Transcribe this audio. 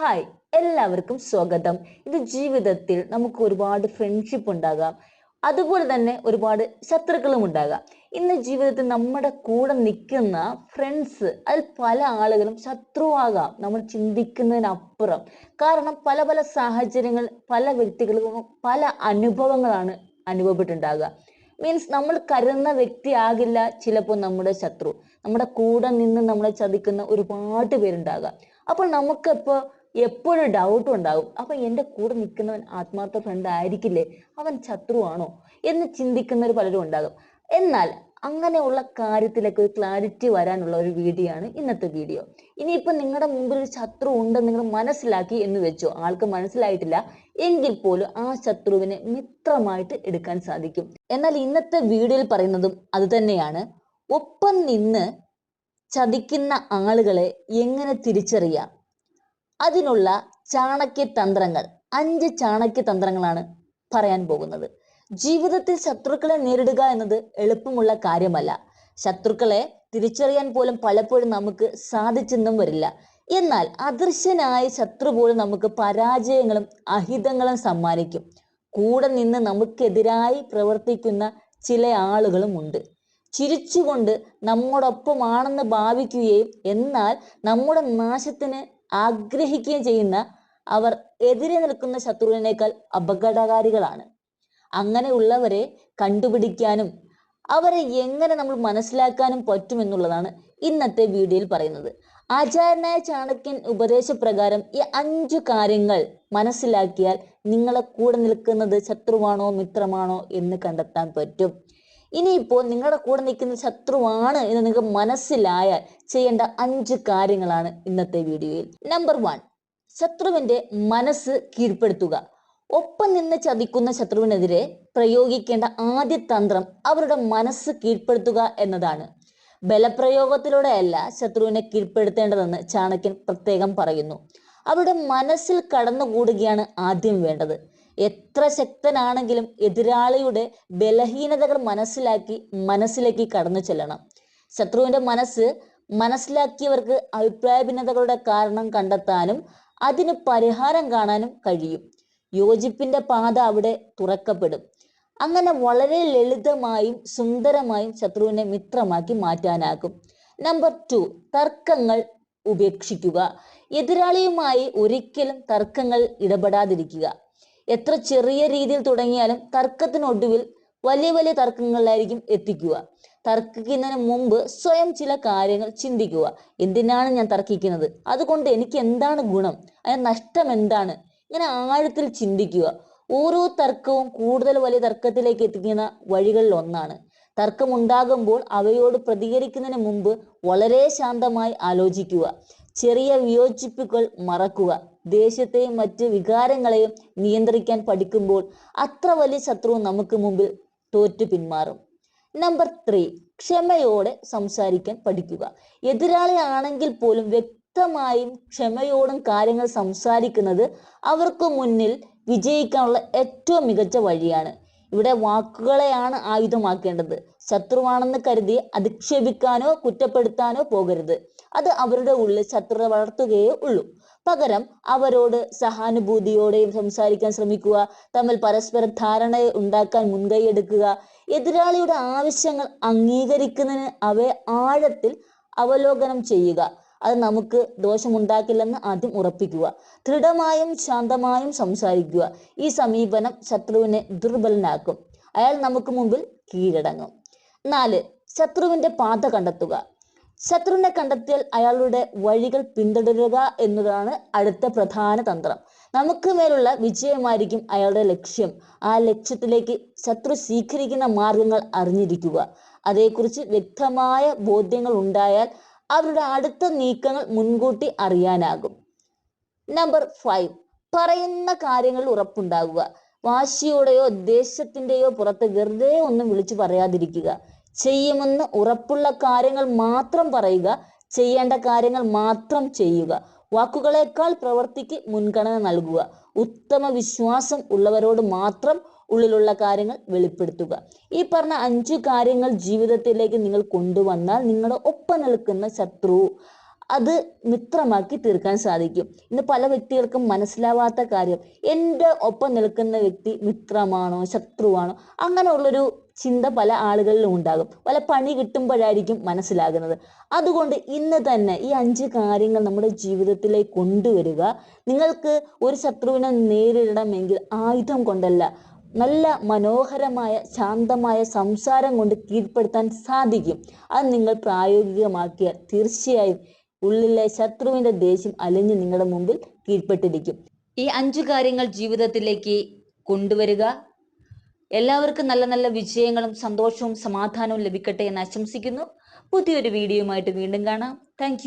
Hi എല്ലാവർക്കും സ്വാഗതം. ഇത് ജീവിതത്തിൽ നമുക്ക് ഒരുപാട് ഫ്രണ്ട്ഷിപ്പ് ഉണ്ടാകാം. അതുപോലെ തന്നെ ഒരുപാട് ശത്രുക്കളും ഉണ്ടാകാം. ഇന്ന് ജീവിതത്തിൽ നമ്മുടെ കൂടെ നിൽക്കുന്ന ഫ്രണ്ട്സ് അതിൽ പല ആളുകളും ശത്രുവാകാം. നമ്മൾ ചിന്തിക്കുന്നതിനപ്പുറം. കാരണം പല പല സാഹചര്യങ്ങൾ പല വ്യക്തികൾക്കും പല അനുഭവങ്ങളാണ് അനുഭവപ്പെട്ടുണ്ടാകുക മീൻസ് നമ്മൾ കരുതുന്ന വ്യക്തി ആകില്ല ചിലപ്പോൾ നമ്മുടെ ശത്രു. നമ്മുടെ കൂടെ നിന്ന് നമ്മളെ ചതിക്കുന്ന ഒരുപാട് പേരുണ്ടാകാം. അപ്പോൾ നമുക്കിപ്പോൾ എപ്പോഴും ഡൗട്ട് ഉണ്ടാകും അപ്പൊ എന്റെ കൂടെ നിൽക്കുന്നവൻ ആത്മാർത്ഥ ഫ്രണ്ട് ആയിരിക്കില്ലേ അവൻ ശത്രുവാണോ? എന്ന് ചിന്തിക്കുന്നവർ പലരും ഉണ്ടാകും. എന്നാൽ അങ്ങനെയുള്ള കാര്യത്തിലൊക്കെ ഒരു ക്ലാരിറ്റി വരാനുള്ള ഒരു വീഡിയോ ആണ് ഇന്നത്തെ വീഡിയോ. ഇനിയിപ്പോൾ നിങ്ങളുടെ മുമ്പിൽ ഒരു ശത്രു ഉണ്ടെന്ന് നിങ്ങൾ മനസ്സിലാക്കി എന്ന് വെച്ചോ? ആൾക്ക് മനസ്സിലായിട്ടില്ല. എങ്കിൽ പോലും ആ ശത്രുവിനെ മിത്രമായിട്ട് എടുക്കാൻ സാധിക്കും. എന്നാൽ ഇന്നത്തെ വീഡിയോയിൽ പറയുന്നതും അത് തന്നെയാണ്. ഒപ്പം നിന്ന് ചതിക്കുന്ന ആളുകളെ എങ്ങനെ തിരിച്ചറിയാം? അതിനുള്ള ചാണക്യ തന്ത്രങ്ങൾ അഞ്ച് ചാണക്യ തന്ത്രങ്ങളാണ് പറയാൻ പോകുന്നത്. ജീവിതത്തിൽ ശത്രുക്കളെ നേരിടുക എന്നത് എളുപ്പമുള്ള കാര്യമല്ല. ശത്രുക്കളെ തിരിച്ചറിയാൻ പോലും പലപ്പോഴും നമുക്ക് സാധിച്ചെന്നും വരില്ല. എന്നാൽ അദൃശ്യനായ ശത്രു പോലും നമുക്ക് പരാജയങ്ങളും അഹിതങ്ങളും സമ്മാനിക്കും. കൂടെ നിന്ന് നമുക്കെതിരായി പ്രവർത്തിക്കുന്ന ചില ആളുകളും ഉണ്ട്. ചിരിച്ചുകൊണ്ട് നമ്മോടൊപ്പമാണെന്ന് ഭാവിക്കുകയും എന്നാൽ നമ്മുടെ നാശത്തിന് ആഗ്രഹിക്കുകയും ചെയ്യുന്ന അവർ എതിരെ നിൽക്കുന്ന ശത്രുവിനേക്കാൾ അപകടകാരികളാണ്. അങ്ങനെയുള്ളവരെ കണ്ടുപിടിക്കാനും അവരെ എങ്ങനെ നമ്മൾ മനസ്സിലാക്കാനും പറ്റുമെന്നുള്ളതാണ് ഇന്നത്തെ വീഡിയോയിൽ പറയുന്നത്. ആചാരനായ ചാണക്യൻ ഉപദേശപ്രകാരം ഈ അഞ്ചു കാര്യങ്ങൾ മനസ്സിലാക്കിയാൽ നിങ്ങളെ കൂടെ നിൽക്കുന്നത് ശത്രുവാണോ മിത്രമാണോ എന്ന് കണ്ടെത്താൻ പറ്റും. ഇനിയിപ്പോൾ നിങ്ങളുടെ കൂടെ നിൽക്കുന്ന ശത്രുവാണ് എന്ന് നിങ്ങൾക്ക് മനസ്സിലായാൽ ചെയ്യേണ്ട അഞ്ച് കാര്യങ്ങളാണ് ഇന്നത്തെ വീഡിയോയിൽ. നമ്പർ വൺ ശത്രുവിന്റെ മനസ്സ് കീഴ്പ്പെടുത്തുക. ഒപ്പം നിന്ന് ചതിക്കുന്ന ശത്രുവിനെതിരെ പ്രയോഗിക്കേണ്ട ആദ്യ തന്ത്രം അവരുടെ മനസ്സ് കീഴ്പ്പെടുത്തുക എന്നതാണ്. ബലപ്രയോഗത്തിലൂടെയല്ല ശത്രുവിനെ കീഴ്പ്പെടുത്തേണ്ടതെന്ന് ചാണക്യൻ പ്രത്യേകം പറയുന്നു. അവരുടെ മനസ്സിൽ കടന്നുകൂടുകയാണ് ആദ്യം വേണ്ടത്. എത്ര ശക്തനാണെങ്കിലും എതിരാളിയുടെ ബലഹീനതകൾ മനസ്സിലാക്കി മനസ്സിലേക്ക് കടന്നു ചെല്ലണം. ശത്രുവിന്റെ മനസ്സ് മനസ്സിലാക്കിയവർക്ക് അഭിപ്രായ ഭിന്നതകളുടെ കാരണം കണ്ടെത്താനും അതിന് പരിഹാരം കാണാനും കഴിയും. യോജിപ്പിന്റെ പാത അവിടെ തുറക്കപ്പെടും. അങ്ങനെ വളരെ ലളിതമായും സുന്ദരമായും ശത്രുവിനെ മിത്രമാക്കി മാറ്റാനാകും. നമ്പർ ടു തർക്കങ്ങൾ ഉപേക്ഷിക്കുക. എതിരാളിയുമായി ഒരിക്കലും തർക്കങ്ങൾ ഇടപെടാതിരിക്കുക. എത്ര ചെറിയ രീതിയിൽ തുടങ്ങിയാലും തർക്കത്തിനൊടുവിൽ വലിയ വലിയ തർക്കങ്ങളിലായിരിക്കും എത്തിക്കുക. തർക്കിക്കുന്നതിന് മുമ്പ് സ്വയം ചില കാര്യങ്ങൾ ചിന്തിക്കുക. എന്തിനാണ് ഞാൻ തർക്കിക്കുന്നത്? അതുകൊണ്ട് എനിക്ക് എന്താണ് ഗുണം? അതിന് നഷ്ടം എന്താണ്? ഇങ്ങനെ ആഴത്തിൽ ചിന്തിക്കുക. ഓരോ തർക്കവും കൂടുതൽ വലിയ തർക്കത്തിലേക്ക് എത്തിക്കുന്ന വഴികളിൽ ഒന്നാണ്. തർക്കമുണ്ടാകുമ്പോൾ അവയോട് പ്രതികരിക്കുന്നതിന് മുമ്പ് വളരെ ശാന്തമായി ആലോചിക്കുക. ചെറിയ വിയോജിപ്പുകൾ മറക്കുക. ദേഷ്യത്തെയും മറ്റ് വികാരങ്ങളെയും നിയന്ത്രിക്കാൻ പഠിക്കുമ്പോൾ അത്ര വലിയ ശത്രു നമുക്ക് മുമ്പിൽ തോറ്റു പിന്മാറും. നമ്പർ ത്രീ ക്ഷമയോടെ സംസാരിക്കാൻ പഠിക്കുക. എതിരാളി ആണെങ്കിൽ പോലും വ്യക്തമായും ക്ഷമയോടും കാര്യങ്ങൾ സംസാരിക്കുന്നത് അവർക്ക് മുന്നിൽ വിജയിക്കാനുള്ള ഏറ്റവും മികച്ച വഴിയാണ്. ഇവിടെ വാക്കുകളെയാണ് ആയുധമാക്കേണ്ടത്. ശത്രുവാണെന്ന് കരുതി അധിക്ഷേപിക്കാനോ കുറ്റപ്പെടുത്താനോ പോകരുത്. അത് അവരുടെ ഉള്ളിൽ ശത്രുത വളർത്തുകയേ ഉള്ളൂ. പകരം അവരോട് സഹാനുഭൂതിയോടെയും സംസാരിക്കാൻ ശ്രമിക്കുക തമ്മിൽ പരസ്പര ധാരണ ഉണ്ടാക്കാൻ മുൻകൈയെടുക്കുക എതിരാളിയുടെ ആവശ്യങ്ങൾ അംഗീകരിക്കുന്നതിന് അവയെ ആഴത്തിൽ അവലോകനം ചെയ്യുക. അത് നമുക്ക് ദോഷമുണ്ടാക്കില്ലെന്ന് ആദ്യം ഉറപ്പിക്കുക. ദൃഢമായും ശാന്തമായും സംസാരിക്കുക. ഈ സമീപനം ശത്രുവിനെ ദുർബലനാക്കും. അയാൾ നമുക്ക് മുമ്പിൽ കീഴടങ്ങും. നാല് ശത്രുവിന്റെ പാത കണ്ടെത്തുക. ശത്രുവിനെ കണ്ടെത്തിയാൽ അയാളുടെ വഴികൾ പിന്തുടരുക എന്നതാണ് അടുത്ത പ്രധാന തന്ത്രം. നമുക്ക് മേലുള്ള വിജയമായിരിക്കും അയാളുടെ ലക്ഷ്യം. ആ ലക്ഷ്യത്തിലേക്ക് ശത്രു സ്വീകരിക്കുന്ന മാർഗങ്ങൾ അറിഞ്ഞിരിക്കുക. അതേക്കുറിച്ച് വ്യക്തമായ ബോധ്യങ്ങൾ ഉണ്ടായാൽ അവരുടെ അടുത്ത നീക്കങ്ങൾ മുൻകൂട്ടി അറിയാനാകും. നമ്പർ ഫൈവ് പറയുന്ന കാര്യങ്ങളിൽ ഉറപ്പുണ്ടാകുക വാശിയോടെയോ ദേശത്തിന്റെയോ പുറത്ത് വെറുതെ ഒന്നും വിളിച്ചു പറയാതിരിക്കുക. ചെയ്യുമെന്ന് ഉറപ്പുള്ള കാര്യങ്ങൾ മാത്രം പറയുക ചെയ്യേണ്ട കാര്യങ്ങൾ മാത്രം ചെയ്യുക. വാക്കുകളേക്കാൾ പ്രവൃത്തിക്ക് മുൻഗണന നൽകുക. ഉത്തമ വിശ്വാസം ഉള്ളവരോട് മാത്രം ഉള്ളിലുള്ള കാര്യങ്ങൾ വെളിപ്പെടുത്തുക. ഈ പറഞ്ഞ അഞ്ചു കാര്യങ്ങൾ ജീവിതത്തിലേക്ക് നിങ്ങൾ കൊണ്ടുവന്നാൽ നിങ്ങളുടെ ഒപ്പം നിൽക്കുന്ന ശത്രു അത് മിത്രമാക്കി തീർക്കാൻ സാധിക്കും. ഇന്ന് പല വ്യക്തികൾക്കും മനസ്സിലാവാത്ത കാര്യം എന്റെ ഒപ്പം നിൽക്കുന്ന വ്യക്തി മിത്രമാണോ ശത്രുവാണോ അങ്ങനെയുള്ളൊരു ചിന്ത പല ആളുകളിലും ഉണ്ടാകും. പല പണി കിട്ടുമ്പോഴായിരിക്കും മനസ്സിലാകുന്നത്. അതുകൊണ്ട് ഇന്ന് തന്നെ ഈ അഞ്ച് കാര്യങ്ങൾ നമ്മുടെ ജീവിതത്തിലേക്ക് കൊണ്ടുവരിക. നിങ്ങൾക്ക് ഒരു ശത്രുവിനെ നേരിടണമെങ്കിൽ ആയുധം കൊണ്ടല്ല നല്ല മനോഹരമായ ശാന്തമായ സംസാരം കൊണ്ട് കീഴ്പ്പെടുത്താൻ സാധിക്കും. അത് നിങ്ങൾ പ്രായോഗികമാക്കിയാൽ തീർച്ചയായും ഉള്ളിലെ ശത്രുവിന്റെ ദേഷ്യം അലിഞ്ഞ് നിങ്ങളുടെ മുമ്പിൽ കീഴ്പ്പെട്ടിരിക്കും. ഈ അഞ്ചു കാര്യങ്ങൾ ജീവിതത്തിലേക്ക് കൊണ്ടുവരിക. എല്ലാവർക്കും നല്ല നല്ല വിജയങ്ങളും സന്തോഷവും സമാധാനവും ലഭിക്കട്ടെ എന്ന് ആശംസിക്കുന്നു. പുതിയൊരു വീഡിയോയുമായിട്ട് വീണ്ടും കാണാം. താങ്ക്